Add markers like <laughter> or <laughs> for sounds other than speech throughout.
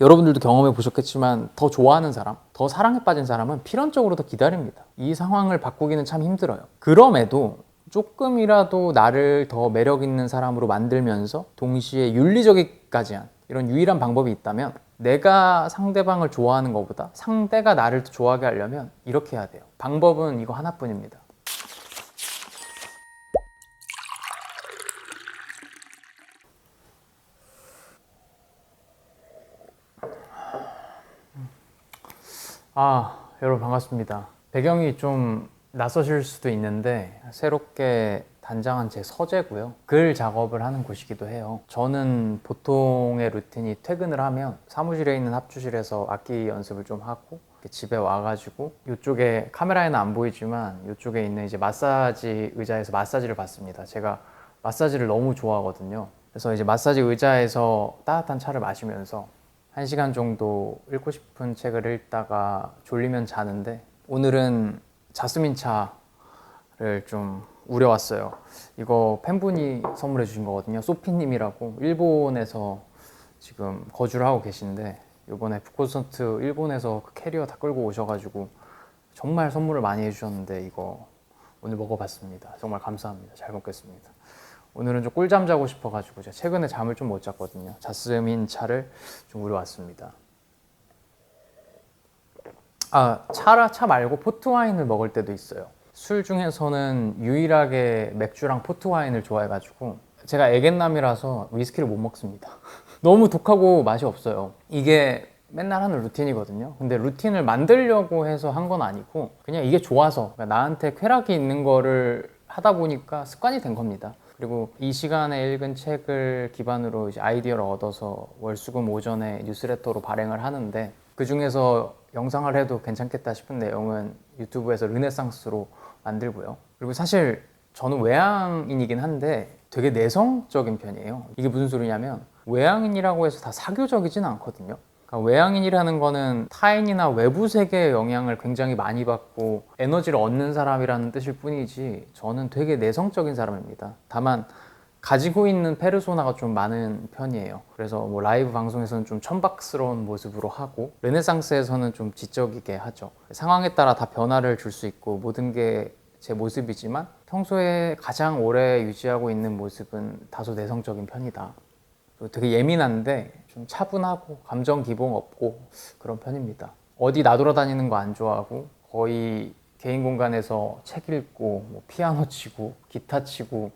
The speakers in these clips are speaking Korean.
여러분들도 경험해 보셨겠지만 더 좋아하는 사람, 더 사랑에 빠진 사람은 필연적으로 더 기다립니다. 이 상황을 바꾸기는 참 힘들어요. 그럼에도 조금이라도 나를 더 매력 있는 사람으로 만들면서 동시에 윤리적이까지 한 이런 유일한 방법이 있다면 내가 상대방을 좋아하는 것보다 상대가 나를 더 좋아하게 하려면 이렇게 해야 돼요. 방법은 이거 하나뿐입니다. 아, 여러분 반갑습니다. 배경이 좀 낯서실 수도 있는데 새롭게 단장한 제 서재고요. 글 작업을 하는 곳이기도 해요. 저는 보통의 루틴이 퇴근을 하면 사무실에 있는 합주실에서 악기 연습을 좀 하고 집에 와가지고 이쪽에 카메라에는 안 보이지만 이쪽에 있는 이제 마사지 의자에서 마사지를 받습니다. 제가 마사지를 너무 좋아하거든요. 그래서 이제 마사지 의자에서 따뜻한 차를 마시면서 한 시간 정도 읽고 싶은 책을 읽다가 졸리면 자는데 오늘은 자스민 차를 좀 우려왔어요. 이거 팬분이 선물해 주신 거거든요. 소피님이라고 일본에서 지금 거주를 하고 계신데 이번에 북콘서트 일본에서 그 캐리어 다 끌고 오셔가지고 정말 선물을 많이 해주셨는데 이거 오늘 먹어봤습니다. 정말 감사합니다. 잘 먹겠습니다. 오늘은 좀 꿀잠 자고 싶어가지고 제가 최근에 잠을 좀 못 잤거든요. 자스민 차를 좀 우려왔습니다. 아 차라 차 말고 포트 와인을 먹을 때도 있어요. 술 중에서는 유일하게 맥주랑 포트 와인을 좋아해가지고 제가 애견남이라서 위스키를 못 먹습니다. <laughs> 너무 독하고 맛이 없어요. 이게 맨날 하는 루틴이거든요. 근데 루틴을 만들려고 해서 한 건 아니고 그냥 이게 좋아서 나한테 쾌락이 있는 거를 하다 보니까 습관이 된 겁니다. 그리고 이 시간에 읽은 책을 기반으로 이제 아이디어를 얻어서 월수금 오전에 뉴스레터로 발행을 하는데 그 중에서 영상을 해도 괜찮겠다 싶은 내용은 유튜브에서 르네상스로 만들고요. 그리고 사실 저는 외향인이긴 한데 되게 내성적인 편이에요. 이게 무슨 소리냐면 외향인이라고 해서 다 사교적이진 않거든요. 그러니까 외향인이라는 거는 타인이나 외부 세계의 영향을 굉장히 많이 받고 에너지를 얻는 사람이라는 뜻일 뿐이지 저는 되게 내성적인 사람입니다. 다만 가지고 있는 페르소나가 좀 많은 편이에요. 그래서 뭐 라이브 방송에서는 좀 천박스러운 모습으로 하고 르네상스에서는 좀 지적이게 하죠. 상황에 따라 다 변화를 줄 수 있고 모든 게 제 모습이지만 평소에 가장 오래 유지하고 있는 모습은 다소 내성적인 편이다. 되게 예민한데 좀 차분하고 감정 기복 없고 그런 편입니다. 어디 나돌아다니는 거 안 좋아하고 거의 개인 공간에서 책 읽고 뭐 피아노 치고 기타 치고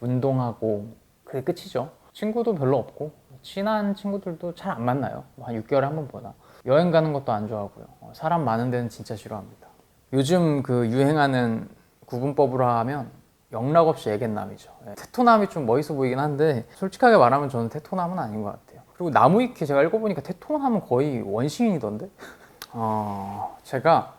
운동하고 그게 끝이죠. 친구도 별로 없고 친한 친구들도 잘 안 만나요. 뭐한 6개월에 한 번 보나. 여행 가는 것도 안 좋아하고요. 어, 사람 많은 데는 진짜 싫어합니다. 요즘 그 유행하는 구분법으로 하면 영락 없이 애견남이죠. 예. 테토남이 좀 멋있어 보이긴 한데 솔직하게 말하면 저는 테토남은 아닌 것 같아요. 그리고 나무위키 제가 읽어보니까 테토남은 거의 원시인이던데? 어, 제가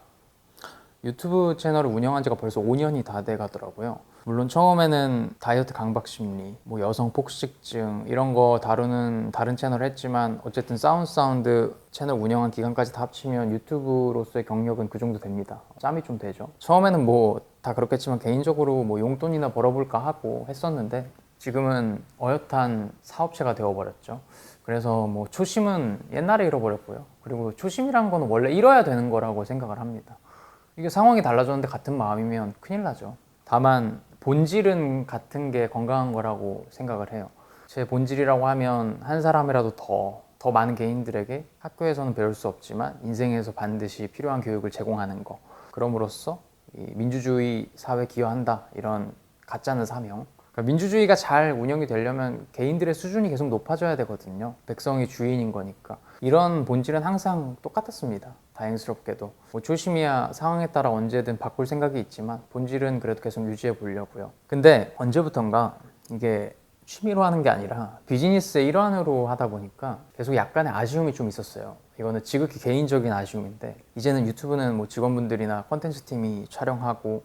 유튜브 채널을 운영한 지가 벌써 5년이 다 돼 가더라고요. 물론 처음에는 다이어트 강박 심리, 뭐 여성 폭식증 이런 거 다루는 다른 채널을 했지만 어쨌든 사운드 사운드 채널 운영한 기간까지 다 합치면 유튜브로서의 경력은 그 정도 됩니다. 짬이 좀 되죠. 처음에는 뭐 다 그렇겠지만 개인적으로 뭐 용돈이나 벌어볼까 하고 했었는데 지금은 어엿한 사업체가 되어버렸죠. 그래서 뭐 초심은 옛날에 잃어버렸고요. 그리고 초심이란 거는 원래 잃어야 되는 거라고 생각을 합니다. 이게 상황이 달라졌는데 같은 마음이면 큰일 나죠. 다만 본질은 같은 게 건강한 거라고 생각을 해요. 제 본질이라고 하면 한 사람이라도 더, 더 많은 개인들에게 학교에서는 배울 수 없지만 인생에서 반드시 필요한 교육을 제공하는 거. 그럼으로써 이 민주주의 사회 기여한다. 이런 가짜는 사명. 그러니까 민주주의가 잘 운영이 되려면 개인들의 수준이 계속 높아져야 되거든요. 백성이 주인인 거니까. 이런 본질은 항상 똑같았습니다. 다행스럽게도. 뭐 조심이야 상황에 따라 언제든 바꿀 생각이 있지만 본질은 그래도 계속 유지해 보려고요. 근데 언제부턴가 이게 취미로 하는 게 아니라 비즈니스의 일환으로 하다 보니까 계속 약간의 아쉬움이 좀 있었어요. 이거는 지극히 개인적인 아쉬움인데 이제는 유튜브는 뭐 직원분들이나 컨텐츠 팀이 촬영하고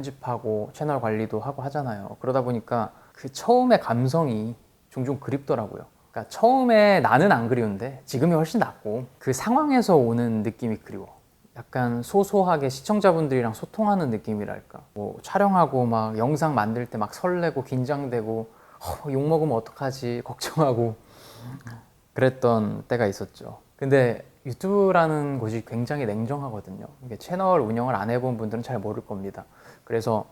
편집하고 채널 관리도 하고 하잖아요. 그러다 보니까 그 처음의 감성이 종종 그립더라고요. 그러니까 처음에 나는 안 그리운데 지금이 훨씬 낫고 그 상황에서 오는 느낌이 그리워. 약간 소소하게 시청자분들이랑 소통하는 느낌이랄까. 뭐 촬영하고 막 영상 만들 때 막 설레고 긴장되고 어, 욕 먹으면 어떡하지 <laughs> 걱정하고 그랬던 때가 있었죠. 근데 유튜브라는 곳이 굉장히 냉정하거든요. 이게 채널 운영을 안 해본 분들은 잘 모를 겁니다. 그래서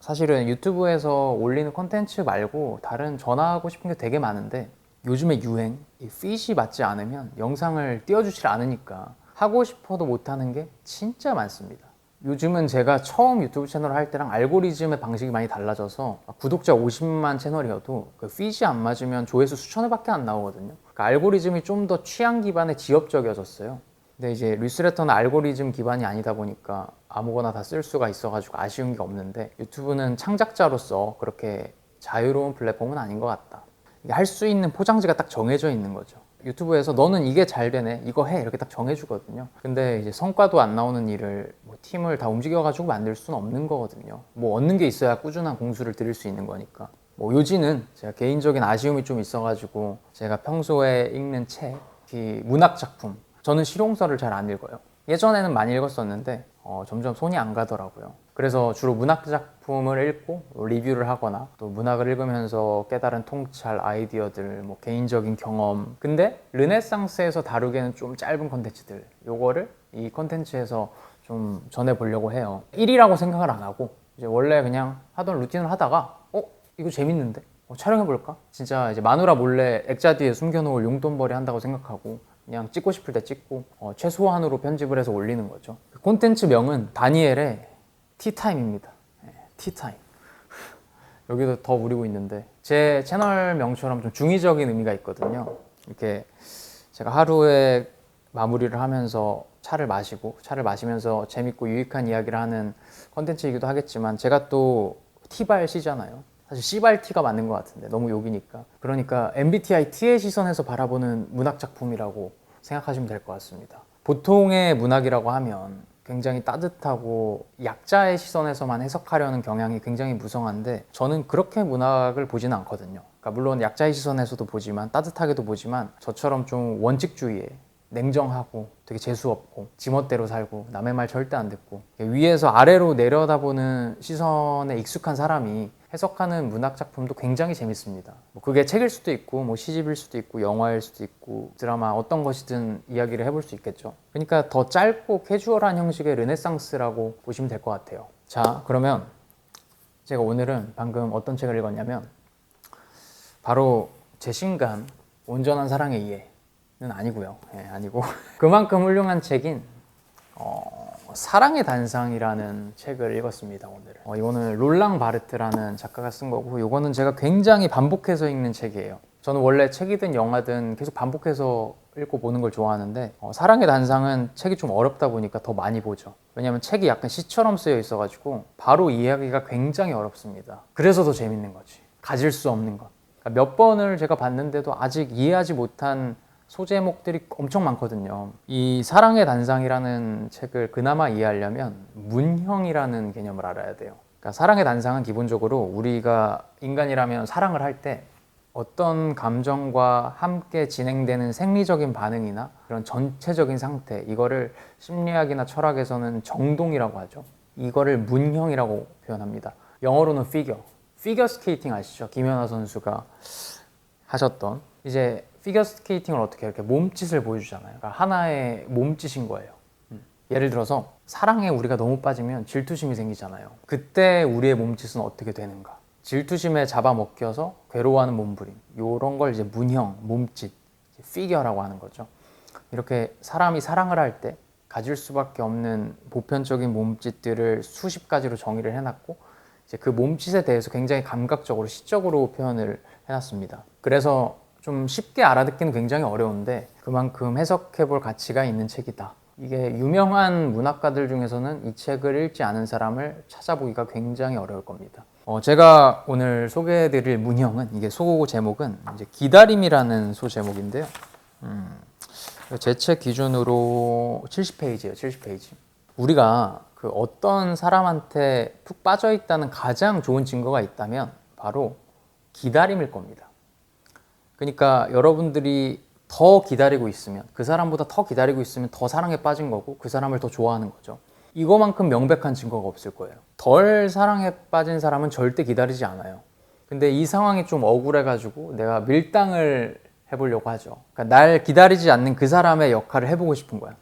사실은 유튜브에서 올리는 콘텐츠 말고 다른 전화하고 싶은 게 되게 많은데 요즘에 유행, 이 핏이 맞지 않으면 영상을 띄워주질 않으니까 하고 싶어도 못하는 게 진짜 많습니다. 요즘은 제가 처음 유튜브 채널을 할 때랑 알고리즘의 방식이 많이 달라져서 구독자 50만 채널이어도 그 핏이 안 맞으면 조회수 수천 회밖에 안 나오거든요. 그러니까 알고리즘이 좀 더 취향 기반의 지엽적이어졌어요. 근데 이제 뉴스레터는 알고리즘 기반이 아니다 보니까 아무거나 다 쓸 수가 있어가지고 아쉬운 게 없는데 유튜브는 창작자로서 그렇게 자유로운 플랫폼은 아닌 것 같다. 할 수 있는 포장지가 딱 정해져 있는 거죠. 유튜브에서 너는 이게 잘 되네, 이거 해 이렇게 딱 정해주거든요. 근데 이제 성과도 안 나오는 일을 뭐 팀을 다 움직여가지고 만들 수는 없는 거거든요. 뭐 얻는 게 있어야 꾸준한 공수를 드릴 수 있는 거니까. 뭐 요지는 제가 개인적인 아쉬움이 좀 있어가지고 제가 평소에 읽는 책, 문학 작품, 저는 실용서를 잘 안 읽어요. 예전에는 많이 읽었었는데 어, 점점 손이 안 가더라고요. 그래서 주로 문학 작품을 읽고 리뷰를 하거나 또 문학을 읽으면서 깨달은 통찰, 아이디어들, 뭐 개인적인 경험. 근데 르네상스에서 다루기에는 좀 짧은 컨텐츠들. 요거를 이 컨텐츠에서 좀 전해 보려고 해요. 1이라고 생각을 안 하고 이제 원래 그냥 하던 루틴을 하다가 어 이거 재밌는데 어, 촬영해볼까? 진짜 이제 마누라 몰래 액자 뒤에 숨겨놓을 용돈벌이 한다고 생각하고 그냥 찍고 싶을 때 찍고 어, 최소한으로 편집을 해서 올리는 거죠. 그 콘텐츠 명은 다니엘의 티타임입니다. 네, 티타임. <laughs> 여기도 더 우리고 있는데 제 채널 명처럼 좀 중의적인 의미가 있거든요. 이렇게 제가 하루에 마무리를 하면서 차를 마시고 차를 마시면서 재밌고 유익한 이야기를 하는 컨텐츠이기도 하겠지만 제가 또 티발시잖아요. 사실 씨발티가 맞는 것 같은데 너무 욕이니까. 그러니까 MBTI T의 시선에서 바라보는 문학 작품이라고 생각하시면 될 것 같습니다. 보통의 문학이라고 하면 굉장히 따뜻하고 약자의 시선에서만 해석하려는 경향이 굉장히 무성한데 저는 그렇게 문학을 보지는 않거든요. 그러니까 물론 약자의 시선에서도 보지만 따뜻하게도 보지만 저처럼 좀 원칙주의에 냉정하고 되게 재수없고 지멋대로 살고 남의 말 절대 안 듣고 위에서 아래로 내려다보는 시선에 익숙한 사람이 해석하는 문학 작품도 굉장히 재밌습니다. 뭐 그게 책일 수도 있고 뭐 시집일 수도 있고 영화일 수도 있고 드라마 어떤 것이든 이야기를 해볼 수 있겠죠. 그러니까 더 짧고 캐주얼한 형식의 르네상스라고 보시면 될 것 같아요. 자 그러면 제가 오늘은 방금 어떤 책을 읽었냐면 바로 제 신간 온전한 사랑의 이해는 아니고요. 예, 아니고 <laughs> 그만큼 훌륭한 책인 어, 사랑의 단상이라는 책을 읽었습니다 오늘. 어, 이거는 롤랑 바르트라는 작가가 쓴 거고, 이거는 제가 굉장히 반복해서 읽는 책이에요. 저는 원래 책이든 영화든 계속 반복해서 읽고 보는 걸 좋아하는데 어, 사랑의 단상은 책이 좀 어렵다 보니까 더 많이 보죠. 왜냐하면 책이 약간 시처럼 쓰여 있어가지고 바로 이해하기가 굉장히 어렵습니다. 그래서 더 재밌는 거지. 가질 수 없는 것. 그러니까 몇 번을 제가 봤는데도 아직 이해하지 못한 소제목들이 엄청 많거든요. 이 사랑의 단상이라는 책을 그나마 이해하려면 문형이라는 개념을 알아야 돼요. 그러니까 사랑의 단상은 기본적으로 우리가 인간이라면 사랑을 할 때 어떤 감정과 함께 진행되는 생리적인 반응이나 그런 전체적인 상태 이거를 심리학이나 철학에서는 정동이라고 하죠. 이거를 문형이라고 표현합니다. 영어로는 figure. 피겨 스케이팅 아시죠? 김연아 선수가 하셨던 이제 피겨 스케이팅을 어떻게 이렇게 몸짓을 보여주잖아요. 그러니까 하나의 몸짓인 거예요. 음. 예를 들어서 사랑에 우리가 너무 빠지면 질투심이 생기잖아요. 그때 우리의 몸짓은 어떻게 되는가? 질투심에 잡아먹혀서 괴로워하는 몸부림. 이런 걸 이제 문형, 몸짓, 피겨라고 하는 거죠. 이렇게 사람이 사랑을 할 때 가질 수밖에 없는 보편적인 몸짓들을 수십 가지로 정의를 해놨고 이제 그 몸짓에 대해서 굉장히 감각적으로 시적으로 표현을 해놨습니다. 그래서 좀 쉽게 알아듣기는 굉장히 어려운데 그만큼 해석해 볼 가치가 있는 책이다. 이게 유명한 문학가들 중에서는 이 책을 읽지 않은 사람을 찾아보기가 굉장히 어려울 겁니다. 어, 제가 오늘 소개해 드릴 문형은 이게 소 제목은 이제 기다림이라는 소 제목인데요. 음, 제책 기준으로 70페이지예요. 70페이지. 우리가 그 어떤 사람한테 푹 빠져 있다는 가장 좋은 증거가 있다면 바로 기다림일 겁니다. 그러니까 여러분들이 더 기다리고 있으면 그 사람보다 더 기다리고 있으면 더 사랑에 빠진 거고 그 사람을 더 좋아하는 거죠. 이거만큼 명백한 증거가 없을 거예요. 덜 사랑에 빠진 사람은 절대 기다리지 않아요. 근데 이 상황이 좀 억울해가지고 내가 밀당을 해보려고 하죠. 그러니까 날 기다리지 않는 그 사람의 역할을 해보고 싶은 거야.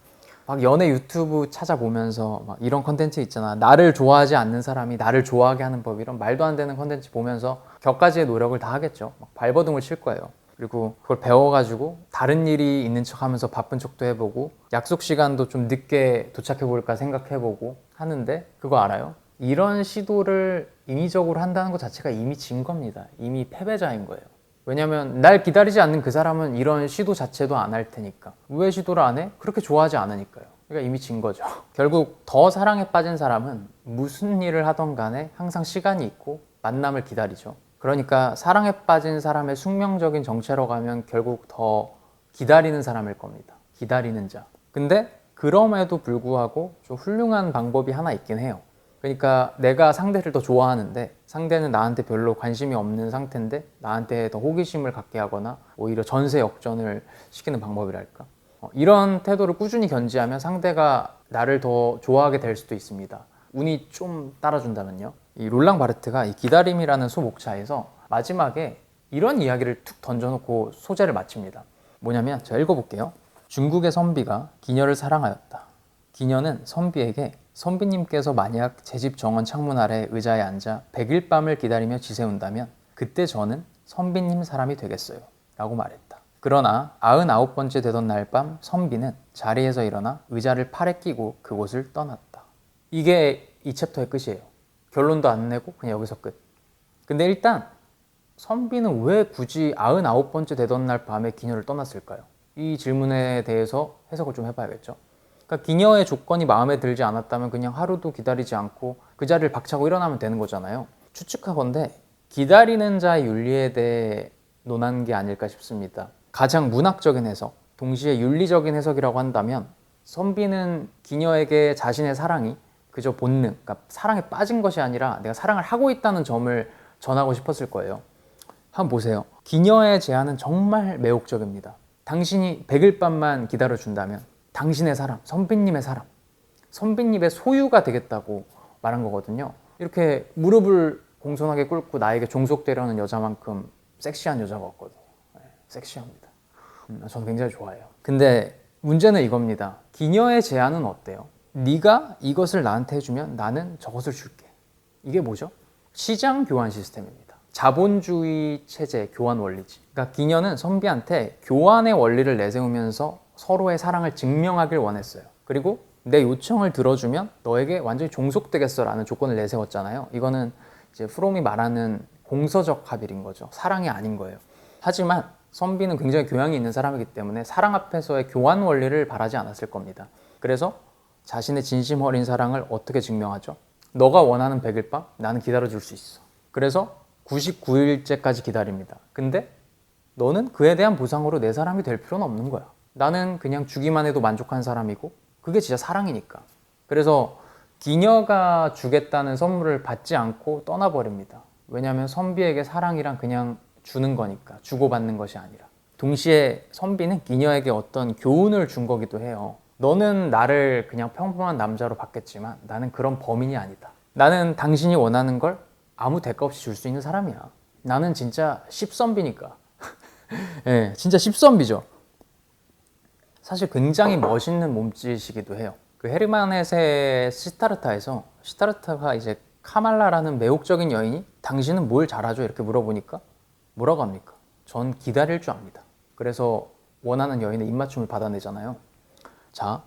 막 연애 유튜브 찾아보면서 막 이런 컨텐츠 있잖아. 나를 좋아하지 않는 사람이 나를 좋아하게 하는 법 이런 말도 안 되는 컨텐츠 보면서 격가지의 노력을 다 하겠죠. 막 발버둥을 칠 거예요. 그리고 그걸 배워가지고 다른 일이 있는 척 하면서 바쁜 척도 해보고 약속 시간도 좀 늦게 도착해 볼까 생각해보고 하는데 그거 알아요? 이런 시도를 인위적으로 한다는 것 자체가 이미 진 겁니다. 이미 패배자인 거예요. 왜냐면 날 기다리지 않는 그 사람은 이런 시도 자체도 안 할 테니까. 왜 시도를 안 해? 그렇게 좋아하지 않으니까요. 그러니까 이미 진 거죠. <laughs> 결국 더 사랑에 빠진 사람은 무슨 일을 하던 간에 항상 시간이 있고 만남을 기다리죠. 그러니까 사랑에 빠진 사람의 숙명적인 정체로 가면 결국 더 기다리는 사람일 겁니다. 기다리는 자. 근데 그럼에도 불구하고 좀 훌륭한 방법이 하나 있긴 해요. 그러니까 내가 상대를 더 좋아하는데 상대는 나한테 별로 관심이 없는 상태인데 나한테 더 호기심을 갖게 하거나 오히려 전세 역전을 시키는 방법이랄까. 어, 이런 태도를 꾸준히 견지하면 상대가 나를 더 좋아하게 될 수도 있습니다. 운이 좀 따라준다면요. 이 롤랑 바르트가 이 기다림이라는 소목차에서 마지막에 이런 이야기를 툭 던져놓고 소재를 마칩니다. 뭐냐면 제가 읽어볼게요. 중국의 선비가 기녀를 사랑하였다. 기녀는 선비에게 선비님께서 만약 제 집 정원 창문 아래 의자에 앉아 백일 밤을 기다리며 지새운다면 그때 저는 선비님 사람이 되겠어요. 라고 말했다. 그러나 99번째 되던 날 밤 선비는 자리에서 일어나 의자를 팔에 끼고 그곳을 떠났다. 이게 이 챕터의 끝이에요. 결론도 안 내고 그냥 여기서 끝. 근데 일단 선비는 왜 굳이 99번째 되던 날 밤에 기녀를 떠났을까요? 이 질문에 대해서 해석을 좀 해봐야겠죠. 그러니까 기녀의 조건이 마음에 들지 않았다면 그냥 하루도 기다리지 않고 그 자리를 박차고 일어나면 되는 거잖아요. 추측하건대 기다리는 자의 윤리에 대해 논한 게 아닐까 싶습니다. 가장 문학적인 해석, 동시에 윤리적인 해석이라고 한다면 선비는 기녀에게 자신의 사랑이 그저 본능, 그러니까 사랑에 빠진 것이 아니라 내가 사랑을 하고 있다는 점을 전하고 싶었을 거예요. 한번 보세요. 기녀의 제안은 정말 매혹적입니다. 당신이 백일 밤만 기다려준다면 당신의 사람, 선비님의 사람, 선비님의 소유가 되겠다고 말한 거거든요. 이렇게 무릎을 공손하게 꿇고 나에게 종속되려는 여자만큼 섹시한 여자가 없거든요. 네, 섹시합니다. 음, 저는 굉장히 좋아해요. 근데 문제는 이겁니다. 기녀의 제안은 어때요? 네가 이것을 나한테 해주면 나는 저것을 줄게. 이게 뭐죠? 시장 교환 시스템입니다. 자본주의 체제 교환 원리지. 그러니까 기녀는 선비한테 교환의 원리를 내세우면서 서로의 사랑을 증명하길 원했어요. 그리고 내 요청을 들어주면 너에게 완전히 종속되겠어라는 조건을 내세웠잖아요. 이거는 이제 프롬이 말하는 공서적 합일인 거죠. 사랑이 아닌 거예요. 하지만 선비는 굉장히 교양이 있는 사람이기 때문에 사랑 앞에서의 교환 원리를 바라지 않았을 겁니다. 그래서 자신의 진심 어린 사랑을 어떻게 증명하죠? 너가 원하는 백일 밤 나는 기다려줄 수 있어. 그래서 99일째까지 기다립니다. 근데 너는 그에 대한 보상으로 내 사람이 될 필요는 없는 거야. 나는 그냥 주기만 해도 만족한 사람이고 그게 진짜 사랑이니까. 그래서 기녀가 주겠다는 선물을 받지 않고 떠나버립니다. 왜냐하면 선비에게 사랑이란 그냥 주는 거니까 주고받는 것이 아니라. 동시에 선비는 기녀에게 어떤 교훈을 준 거기도 해요. 너는 나를 그냥 평범한 남자로 봤겠지만 나는 그런 범인이 아니다. 나는 당신이 원하는 걸 아무 대가 없이 줄 수 있는 사람이야. 나는 진짜 십선비니까. <laughs> 예, 네, 진짜 십선비죠. 사실 굉장히 멋있는 몸짓이기도 해요. 그 헤르만 헤세 시타르타에서 시타르타가 이제 카말라라는 매혹적인 여인이 당신은 뭘 잘하죠? 이렇게 물어보니까 뭐라고 합니까? 전 기다릴 줄 압니다. 그래서 원하는 여인의 입맞춤을 받아내잖아요. 자,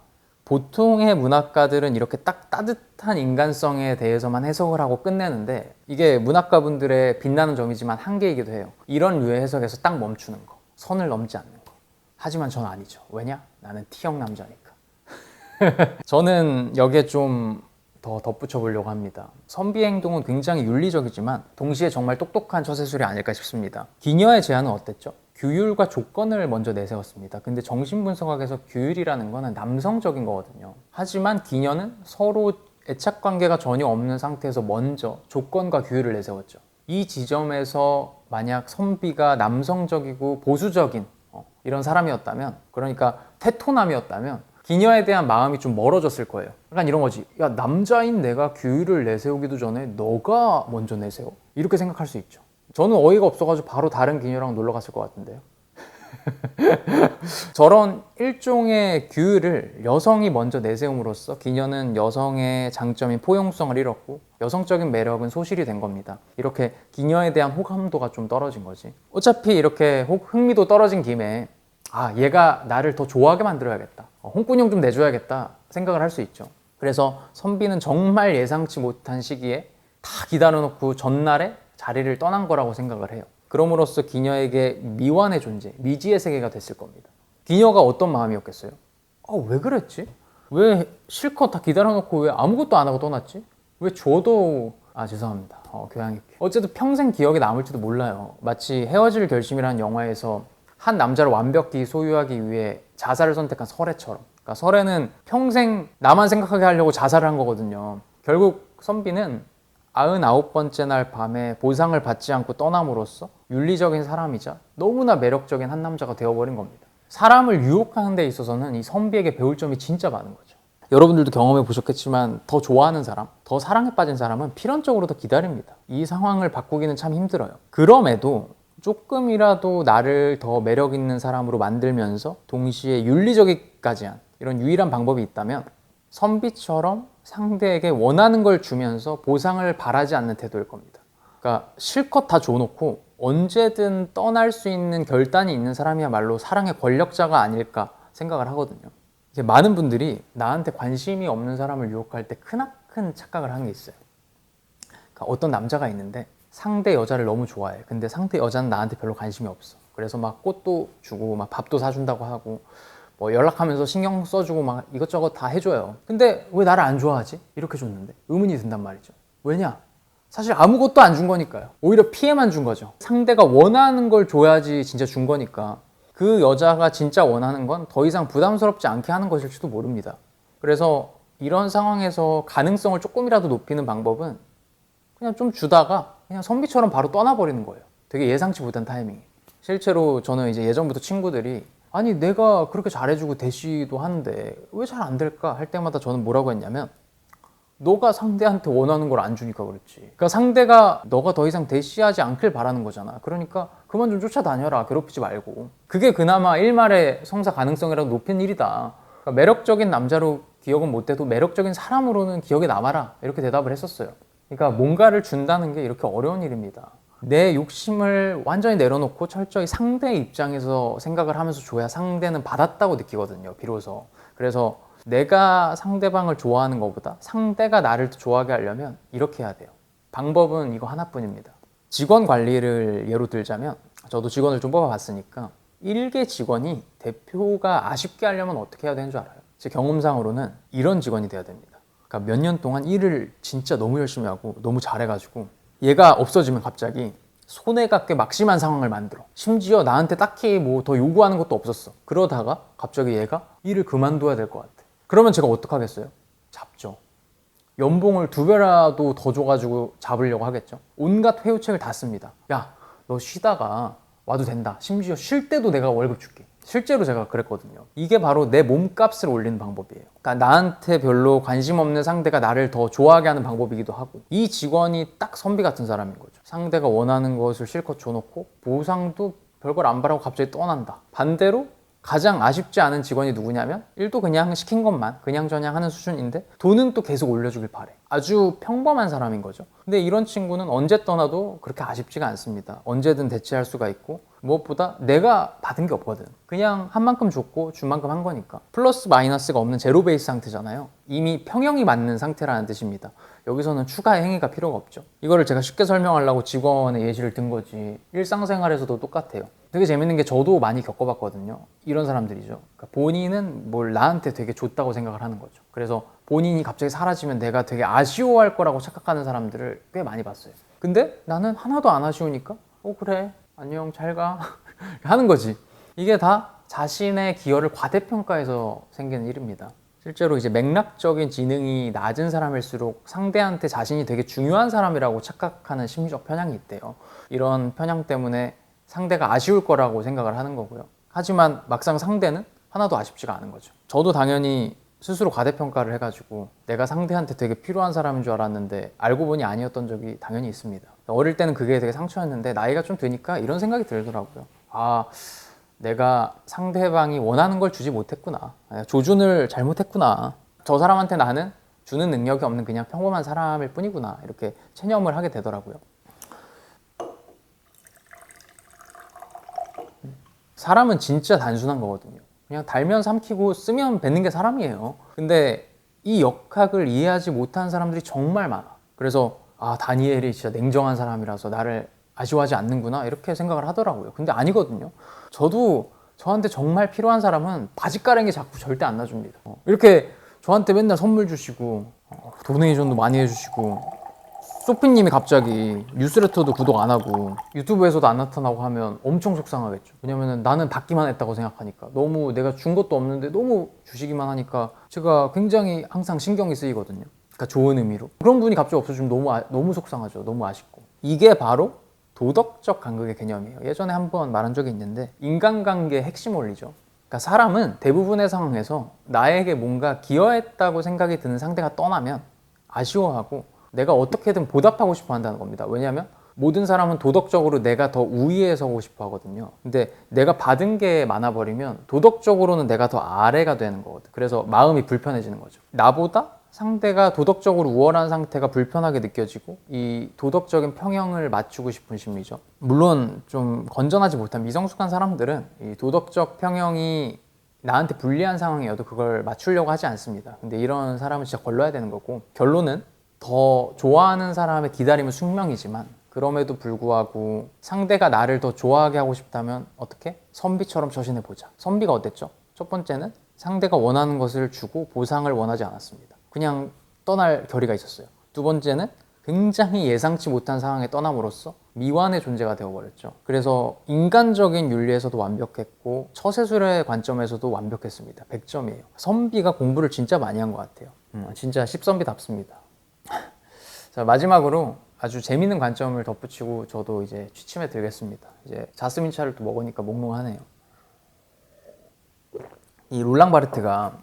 보통의 문학가들은 이렇게 딱 따뜻한 인간성에 대해서만 해석을 하고 끝내는데 이게 문학가분들의 빛나는 점이지만 한계이기도 해요. 이런 류의 해석에서 딱 멈추는 거. 선을 넘지 않는 거. 하지만 전 아니죠. 왜냐? 나는 T형 남자니까. <laughs> 저는 여기에 좀 더 덧붙여 보려고 합니다. 선비 행동은 굉장히 윤리적이지만 동시에 정말 똑똑한 처세술이 아닐까 싶습니다. 기녀의 제안은 어땠죠? 규율과 조건을 먼저 내세웠습니다. 근데 정신분석학에서 규율이라는 거는 남성적인 거거든요. 하지만 기녀는 서로 애착 관계가 전혀 없는 상태에서 먼저 조건과 규율을 내세웠죠. 이 지점에서 만약 선비가 남성적이고 보수적인 어, 이런 사람이었다면, 그러니까 테토남이었다면 기녀에 대한 마음이 좀 멀어졌을 거예요. 약간 이런 거지. 야, 남자인 내가 규율을 내세우기도 전에 너가 먼저 내세워. 이렇게 생각할 수 있죠. 저는 어이가 없어가지고 바로 다른 기녀랑 놀러 갔을 것 같은데요. <laughs> 저런 일종의 규율을 여성이 먼저 내세움으로써 기녀는 여성의 장점인 포용성을 잃었고 여성적인 매력은 소실이 된 겁니다. 이렇게 기녀에 대한 호감도가 좀 떨어진 거지. 어차피 이렇게 혹- 흥미도 떨어진 김에 아 얘가 나를 더 좋아하게 만들어야겠다. 어, 홍군형 좀 내줘야겠다 생각을 할 수 있죠. 그래서 선비는 정말 예상치 못한 시기에 다 기다려놓고 전날에 자리를 떠난 거라고 생각을 해요. 그럼으로써 기녀에게 미완의 존재, 미지의 세계가 됐을 겁니다. 기녀가 어떤 마음이었겠어요? 아, 왜 그랬지? 왜 실컷 다 기다려놓고 왜 아무것도 안 하고 떠났지? 왜 줘도 아 죄송합니다. 어, 교양이 어쨌든 평생 기억에 남을지도 몰라요. 마치 헤어질 결심이라는 영화에서 한 남자를 완벽히 소유하기 위해 자살을 선택한 설애처럼. 그러니까 설애는 평생 나만 생각하게 하려고 자살을 한 거거든요. 결국 선비는 99번째 날 밤에 보상을 받지 않고 떠남으로써 윤리적인 사람이자 너무나 매력적인 한 남자가 되어버린 겁니다. 사람을 유혹하는 데 있어서는 이 선비에게 배울 점이 진짜 많은 거죠. 여러분들도 경험해 보셨겠지만 더 좋아하는 사람, 더 사랑에 빠진 사람은 필연적으로 더 기다립니다. 이 상황을 바꾸기는 참 힘들어요. 그럼에도 조금이라도 나를 더 매력 있는 사람으로 만들면서 동시에 윤리적이까지 한 이런 유일한 방법이 있다면 선비처럼 상대에게 원하는 걸 주면서 보상을 바라지 않는 태도일 겁니다. 그러니까 실컷 다 줘놓고 언제든 떠날 수 있는 결단이 있는 사람이야말로 사랑의 권력자가 아닐까 생각을 하거든요. 이제 많은 분들이 나한테 관심이 없는 사람을 유혹할 때 크나큰 착각을 하는 게 있어요. 그러니까 어떤 남자가 있는데 상대 여자를 너무 좋아해. 근데 상대 여자는 나한테 별로 관심이 없어. 그래서 막 꽃도 주고 막 밥도 사준다고 하고 뭐 연락하면서 신경 써주고 막 이것저것 다 해줘요. 근데 왜 나를 안 좋아하지? 이렇게 줬는데 의문이 든단 말이죠. 왜냐? 사실 아무것도 안 준 거니까요. 오히려 피해만 준 거죠. 상대가 원하는 걸 줘야지 진짜 준 거니까 그 여자가 진짜 원하는 건 더 이상 부담스럽지 않게 하는 것일지도 모릅니다. 그래서 이런 상황에서 가능성을 조금이라도 높이는 방법은 그냥 좀 주다가 그냥 선비처럼 바로 떠나버리는 거예요. 되게 예상치 못한 타이밍에. 실제로 저는 이제 예전부터 친구들이 아니 내가 그렇게 잘해주고 대시도 하는데 왜 잘 안 될까 할 때마다 저는 뭐라고 했냐면 너가 상대한테 원하는 걸 안 주니까 그렇지. 그러니까 상대가 너가 더 이상 대시하지 않길 바라는 거잖아. 그러니까 그만 좀 쫓아다녀라. 괴롭히지 말고. 그게 그나마 일말의 성사 가능성이라도 높은 일이다. 그러니까 매력적인 남자로 기억은 못해도 매력적인 사람으로는 기억에 남아라. 이렇게 대답을 했었어요. 그러니까 뭔가를 준다는 게 이렇게 어려운 일입니다. 내 욕심을 완전히 내려놓고 철저히 상대의 입장에서 생각을 하면서 줘야 상대는 받았다고 느끼거든요. 비로소. 그래서 내가 상대방을 좋아하는 것보다 상대가 나를 좋아하게 하려면 이렇게 해야 돼요. 방법은 이거 하나뿐입니다. 직원 관리를 예로 들자면 저도 직원을 좀 뽑아봤으니까 일개 직원이 대표가 아쉽게 하려면 어떻게 해야 되는 줄 알아요? 제 경험상으로는 이런 직원이 돼야 됩니다. 그러니까 몇 년 동안 일을 진짜 너무 열심히 하고 너무 잘해가지고 얘가 없어지면 갑자기 손해가 꽤 막심한 상황을 만들어. 심지어 나한테 딱히 뭐 더 요구하는 것도 없었어. 그러다가 갑자기 얘가 일을 그만둬야 될 것 같아. 그러면 제가 어떡하겠어요? 잡죠. 연봉을 두 배라도 더 줘가지고 잡으려고 하겠죠. 온갖 회유책을 다 씁니다. 야, 너 쉬다가 와도 된다. 심지어 쉴 때도 내가 월급 줄게. 실제로 제가 그랬거든요. 이게 바로 내 몸값을 올리는 방법이에요. 그러니까 나한테 별로 관심 없는 상대가 나를 더 좋아하게 하는 방법이기도 하고 이 직원이 딱 선비 같은 사람인 거죠. 상대가 원하는 것을 실컷 줘놓고 보상도 별걸 안 바라고 갑자기 떠난다. 반대로 가장 아쉽지 않은 직원이 누구냐면 일도 그냥 시킨 것만 그냥 저냥 하는 수준인데 돈은 또 계속 올려주길 바래 아주 평범한 사람인 거죠. 근데 이런 친구는 언제 떠나도 그렇게 아쉽지가 않습니다. 언제든 대체할 수가 있고 무엇보다 내가 받은 게 없거든. 그냥 한 만큼 줬고 준 만큼 한 거니까. 플러스 마이너스가 없는 제로 베이스 상태잖아요. 이미 평형이 맞는 상태라는 뜻입니다 여기서는 추가 행위가 필요가 없죠 이거를 제가 쉽게 설명하려고 직원의 예시를 든 거지 일상생활에서도 똑같아요 되게 재밌는 게 저도 많이 겪어봤거든요. 이런 사람들이죠. 그러니까 본인은 뭘 나한테 되게 줬다고 생각을 하는 거죠. 그래서 본인이 갑자기 사라지면 내가 되게 아쉬워할 거라고 착각하는 사람들을 꽤 많이 봤어요. 근데 나는 하나도 안 아쉬우니까 어 그래 안녕 잘 가 <laughs> 하는 거지. 이게 다 자신의 기여를 과대평가해서 생기는 일입니다. 실제로 이제 맥락적인 지능이 낮은 사람일수록 상대한테 자신이 되게 중요한 사람이라고 착각하는 심리적 편향이 있대요. 이런 편향 때문에 상대가 아쉬울 거라고 생각을 하는 거고요. 하지만 막상 상대는 하나도 아쉽지가 않은 거죠. 저도 당연히 스스로 과대평가를 해가지고 내가 상대한테 되게 필요한 사람인 줄 알았는데 알고 보니 아니었던 적이 당연히 있습니다. 어릴 때는 그게 되게 상처였는데 나이가 좀 드니까 이런 생각이 들더라고요. 아, 내가 상대방이 원하는 걸 주지 못했구나. 아, 조준을 잘못했구나. 저 사람한테 나는 주는 능력이 없는 그냥 평범한 사람일 뿐이구나. 이렇게 체념을 하게 되더라고요. 사람은 진짜 단순한 거거든요. 그냥 달면 삼키고 쓰면 뱉는 게 사람이에요. 근데 이 역학을 이해하지 못한 사람들이 정말 많아. 그래서 아 다니엘이 진짜 냉정한 사람이라서 나를 아쉬워하지 않는구나 이렇게 생각을 하더라고요. 근데 아니거든요. 저도 저한테 정말 필요한 사람은 바지가랑이 자꾸 절대 안 놔줍니다. 어, 이렇게 저한테 맨날 선물 주시고 어, 도네이션도 많이 해주시고 소피님이 갑자기 뉴스레터도 구독 안 하고 유튜브에서도 안 나타나고 하면 엄청 속상하겠죠. 왜냐면은 나는 받기만 했다고 생각하니까 너무 내가 준 것도 없는데 너무 주시기만 하니까 제가 굉장히 항상 신경이 쓰이거든요. 그러니까 좋은 의미로 그런 분이 갑자기 없어지면 너무 아- 너무 속상하죠. 너무 아쉽고 이게 바로 도덕적 간극의 개념이에요. 예전에 한번 말한 적이 있는데 인간관계의 핵심 원리죠. 그러니까 사람은 대부분의 상황에서 나에게 뭔가 기여했다고 생각이 드는 상대가 떠나면 아쉬워하고 내가 어떻게든 보답하고 싶어 한다는 겁니다. 왜냐하면 모든 사람은 도덕적으로 내가 더 우위에 서고 싶어 하거든요. 근데 내가 받은 게 많아버리면 도덕적으로는 내가 더 아래가 되는 거거든. 그래서 마음이 불편해지는 거죠. 나보다 상대가 도덕적으로 우월한 상태가 불편하게 느껴지고 이 도덕적인 평형을 맞추고 싶은 심리죠. 물론 좀 건전하지 못한 미성숙한 사람들은 이 도덕적 평형이 나한테 불리한 상황이어도 그걸 맞추려고 하지 않습니다. 근데 이런 사람은 진짜 걸러야 되는 거고 결론은 더 좋아하는 사람의 기다림은 숙명이지만 그럼에도 불구하고 상대가 나를 더 좋아하게 하고 싶다면 어떻게? 선비처럼 처신해 보자. 선비가 어땠죠? 첫 번째는 상대가 원하는 것을 주고 보상을 원하지 않았습니다. 그냥 떠날 결의가 있었어요. 두 번째는 굉장히 예상치 못한 상황에 떠남으로써 미완의 존재가 되어버렸죠. 그래서 인간적인 윤리에서도 완벽했고 처세술의 관점에서도 완벽했습니다. 100점이에요. 선비가 공부를 진짜 많이 한 것 같아요. 음, 진짜 10선비답습니다. <laughs> 자 마지막으로 아주 재밌는 관점을 덧붙이고 저도 이제 취침에 들겠습니다. 이제 자스민 차를 또 먹으니까 몽롱하네요. 이 롤랑 바르트가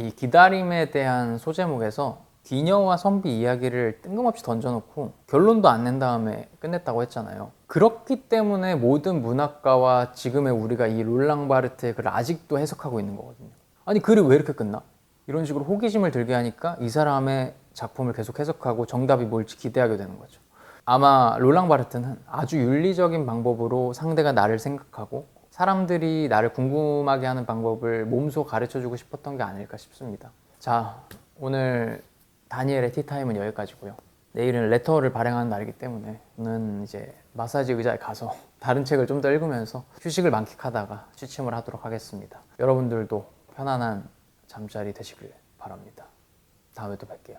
이 기다림에 대한 소제목에서 귀녀와 선비 이야기를 뜬금없이 던져놓고 결론도 안 낸 다음에 끝냈다고 했잖아요. 그렇기 때문에 모든 문학가와 지금의 우리가 이 롤랑 바르트의 글을 아직도 해석하고 있는 거거든요. 아니 글이 왜 이렇게 끝나? 이런 식으로 호기심을 들게 하니까 이 사람의 작품을 계속 해석하고 정답이 뭘지 기대하게 되는 거죠. 아마 롤랑 바르트는 아주 윤리적인 방법으로 상대가 나를 생각하고 사람들이 나를 궁금하게 하는 방법을 몸소 가르쳐 주고 싶었던 게 아닐까 싶습니다. 자, 오늘 다니엘의 티타임은 여기까지고요. 내일은 레터를 발행하는 날이기 때문에 저는 이제 마사지 의자에 가서 <laughs> 다른 책을 좀 더 읽으면서 휴식을 만끽하다가 취침을 하도록 하겠습니다. 여러분들도 편안한 잠자리 되시길 바랍니다. 다음에 또 뵐게요.